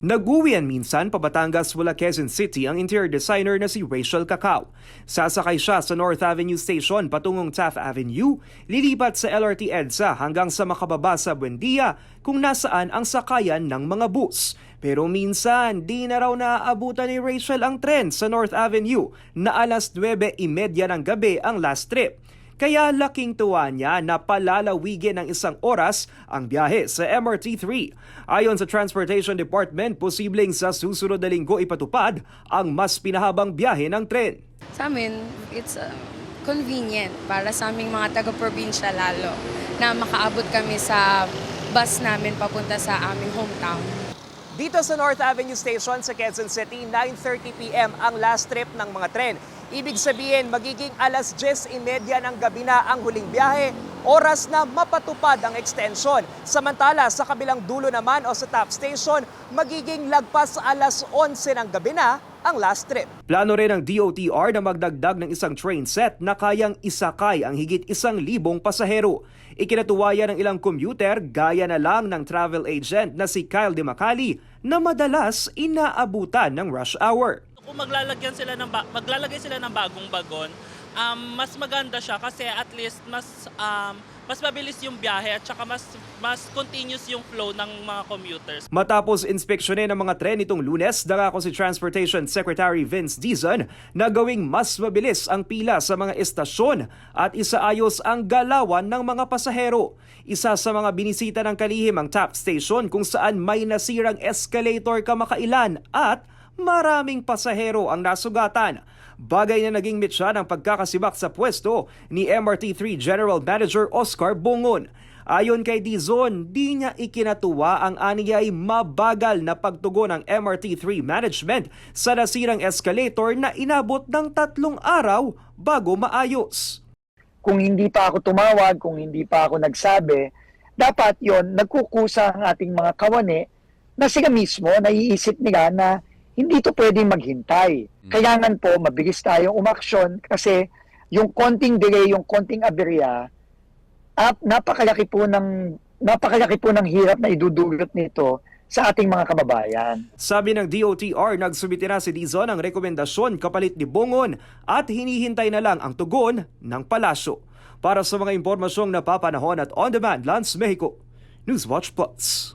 Nag-uwian minsan pa Batangas mula Quezon City ang interior designer na si Rachel Cacao. Sasakay siya sa North Avenue Station patungong Taft Avenue, lilipat sa LRT EDSA hanggang sa makababa sa Buendia kung nasaan ang sakayan ng mga bus. Pero minsan, di na raw naaabutan ni Rachel ang tren sa North Avenue na alas 9.30 ng gabi ang last trip. Kaya laking tuwa niya na palalawigin ng isang oras ang biyahe sa MRT-3. Ayon sa Transportation Department, posibleng sa susunod na linggo ipatupad ang mas pinahabang biyahe ng tren. Sa amin, it's uh, convenient para sa aming mga taga-probinsya lalo na makaabot kami sa bus namin papunta sa aming hometown. Dito sa North Avenue Station sa Quezon City, 9.30pm ang last trip ng mga tren. Ibig sabihin, magiging alas 10.30 ng gabi na ang huling biyahe, oras na mapatupad ang extension. Samantala, sa kabilang dulo naman o sa top station, magiging lagpas alas 11 ng gabi na ang last trip. Plano rin ng DOTR na magdagdag ng isang train set na kayang isakay ang higit isang libong pasahero. Ikinatuwaya ng ilang commuter gaya na lang ng travel agent na si Kyle De Macali na madalas inaabutan ng rush hour. Kung maglalagyan sila ng maglalagay sila ng bagong bagon, um, mas maganda siya kasi at least mas um, mas mabilis yung biyahe at saka mas mas continuous yung flow ng mga commuters. Matapos inspeksyonin ng mga tren itong lunes, dangako si Transportation Secretary Vince Dizon na gawing mas mabilis ang pila sa mga estasyon at isaayos ang galawan ng mga pasahero. Isa sa mga binisita ng kalihim ang top station kung saan may nasirang escalator kamakailan at maraming pasahero ang nasugatan. Bagay na naging mitsa ng pagkakasibak sa pwesto ni MRT3 General Manager Oscar Bungon. Ayon kay Dizon, di niya ikinatuwa ang aniyay mabagal na pagtugon ng MRT3 management sa nasirang escalator na inabot ng tatlong araw bago maayos. kung hindi pa ako tumawag, kung hindi pa ako nagsabi, dapat yon nagkukusa ang ating mga kawani na sila mismo naiisip nila na hindi to pwedeng maghintay. Kailangan po mabilis tayong umaksyon kasi yung konting delay, yung konting aberya, ap, napakalaki po ng napakalaki po ng hirap na idudulot nito sa ating mga kababayan. Sabi ng DOTR, nagsumite na si Dizon ang rekomendasyon kapalit ni Bungon at hinihintay na lang ang tugon ng palasyo. Para sa mga impormasyong napapanahon at on-demand, Lance Mexico, Newswatch Plus.